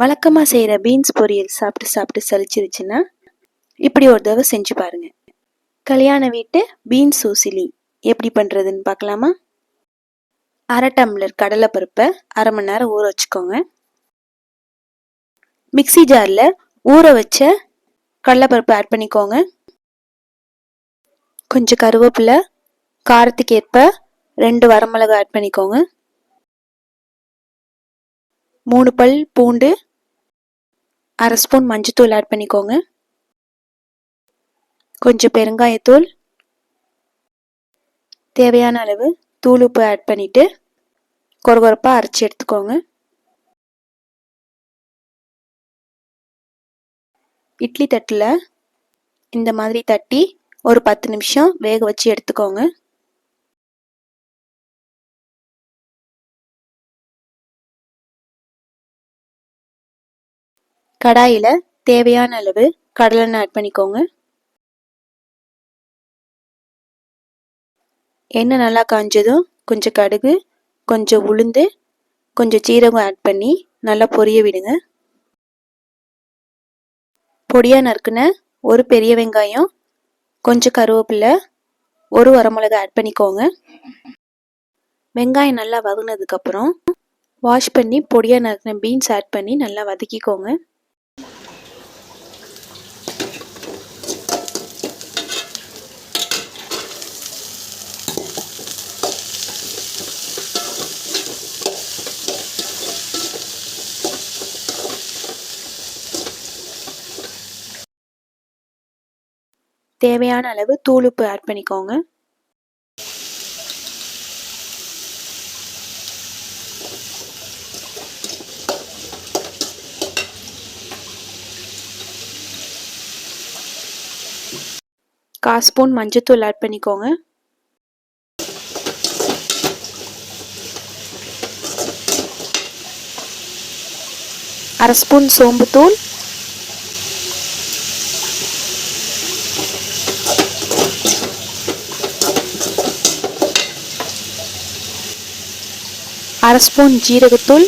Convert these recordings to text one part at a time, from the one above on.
வழக்கமாக செய்கிற பீன்ஸ் பொரியல் சாப்பிட்டு சாப்பிட்டு சளிச்சிருச்சுன்னா இப்படி ஒரு தடவை செஞ்சு பாருங்க. கல்யாண வீட்டு பீன்ஸ் ஊசிலி எப்படி பண்ணுறதுன்னு பார்க்கலாமா? அரை டம்ளர் கடலைப்பருப்பை அரை மணி நேரம் ஊற வச்சுக்கோங்க. மிக்சி ஜாரில் ஊற வச்ச கடலைப்பருப்பு ஆட் பண்ணிக்கோங்க. கொஞ்சம் கருவேப்பிலை காரத்துக்கு ஏற்ப ரெண்டு வரமிளகு ஆட் பண்ணிக்கோங்க. மூணு பல் பூண்டு அரை ஸ்பூன் மஞ்சத்தூள் ஆட் பண்ணிக்கோங்க. கொஞ்சம் பெருங்காயத்தூள் தேவையான அளவு தூள் உப்பு ஆட் பண்ணிவிட்டு கொரகொரப்பாக அரைச்சி எடுத்துக்கோங்க. இட்லி தட்டில் இந்த மாதிரி தட்டி ஒரு பத்து நிமிஷம் வேக வச்சு எடுத்துக்கோங்க. கடாயில் தேவையான அளவு கடலெண்ணெய் ஆட் பண்ணிக்கோங்க. எண்ணெய் நல்லா காஞ்சதும் கொஞ்சம் கடுகு கொஞ்சம் உளுந்து கொஞ்சம் சீரகம் ஆட் பண்ணி நல்லா பொரிய விடுங்க. பொடியாக நறுக்குன ஒரு பெரிய வெங்காயம் கொஞ்சம் கருவேப்பிலை ஒரு வரமிளகா ஆட் பண்ணிக்கோங்க. வெங்காயம் நல்லா வதங்கினதுக்கப்புறம் வாஷ் பண்ணி பொடியாக நறுக்கின பீன்ஸ் ஆட் பண்ணி நல்லா வதக்கிக்கோங்க. தேவையான அளவு தூளுப்பு ஆட் பண்ணிக்கோங்க. கால் ஸ்பூன் மஞ்சத்தூள் ஆட் பண்ணிக்கோங்க. அரை ஸ்பூன் சோம்புத்தூள். அரை ஸ்பூன் ஜீரகத்தூள்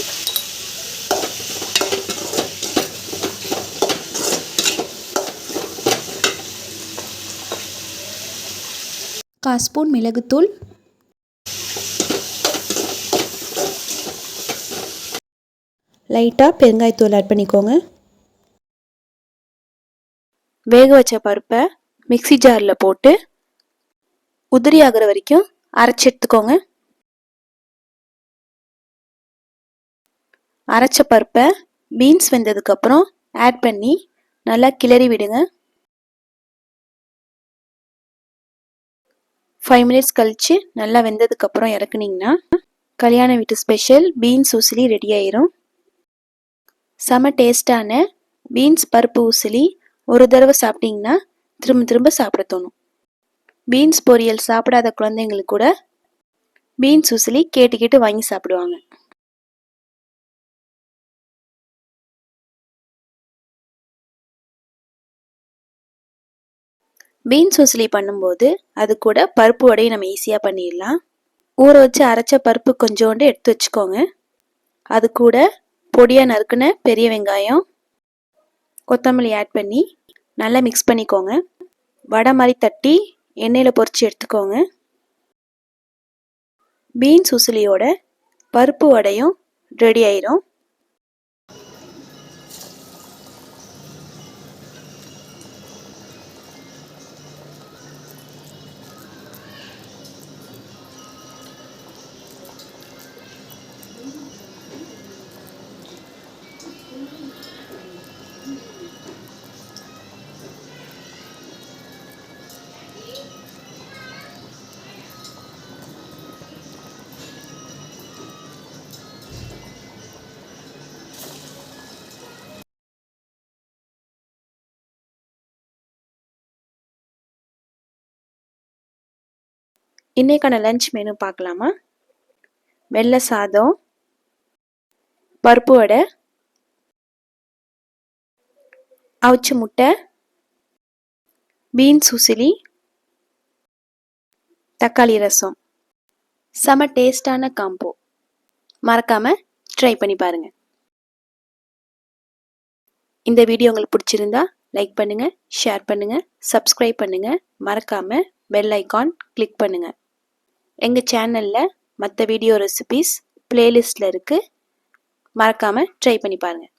கால் ஸ்பூன் மிளகுத்தூள் லைட்டாக பெருங்காயத்தூள் ஆட் பண்ணிக்கோங்க. வேக வச்ச பருப்பை மிக்சி ஜாரில் போட்டு உதிரி ஆகிற வரைக்கும் அரைச்சி எடுத்துக்கோங்க. அரைச்ச பருப்பை பீன்ஸ் வெந்ததுக்கப்புறம் ஆட் பண்ணி நல்லா கிளறி விடுங்க. ஃபைவ் மினிட்ஸ் கழித்து நல்லா வெந்ததுக்கப்புறம் இறக்குனிங்கன்னா கல்யாண வீட்டு ஸ்பெஷல் பீன்ஸ் உசிலி ரெடி ஆயிரும். செம டேஸ்டான பீன்ஸ் பருப்பு உசிலி ஒரு தடவை சாப்பிட்டிங்கன்னா திரும்ப திரும்ப சாப்பிட தோணும். பீன்ஸ் பொரியல் சாப்பிடாத குழந்தைங்களுக்கு கூட பீன்ஸ் உசிலி கேட்டு கேட்டு வாங்கி சாப்பிடுவாங்க. பீன்ஸ் உசிலி பண்ணும்போது அது கூட பருப்பு வடையை நம்ம ஈஸியாக பண்ணிடலாம். ஊற வச்சு அரைச்ச பருப்பு கொஞ்சோண்டு எடுத்து வச்சுக்கோங்க. அது கூட பொடியாக நறுக்குன பெரிய வெங்காயம் கொத்தமல்லி ஆட் பண்ணி நல்லா மிக்ஸ் பண்ணிக்கோங்க. வடை மாதிரி தட்டி எண்ணெயில் பொறிச்சு எடுத்துக்கோங்க. பீன்ஸ் உசிலியோட பருப்பு வடையும் ரெடி ஆயிரும். இன்றைக்கான லஞ்ச் மெனு பார்க்கலாமா வெள்ளை சாதம் பருப்பு வடை அவிச்ச முட்டை பீன்ஸ் உசிலி தக்காளி ரசம். செம டேஸ்டான காம்போ மறக்காமல் ட்ரை பண்ணி பாருங்கள் இந்த வீடியோ உங்களுக்கு பிடிச்சிருந்தா லைக் பண்ணுங்கள் ஷேர் பண்ணுங்கள் சப்ஸ்கிரைப் பண்ணுங்கள் மறக்காமல் பெல் ஐக்கான் கிளிக் பண்ணுங்கள் எங்கள் சேனலில் மற்ற வீடியோ ரெசிபீஸ் பிளேலிஸ்டில் இருக்குது மறக்காமல் ட்ரை பண்ணி பாருங்கள்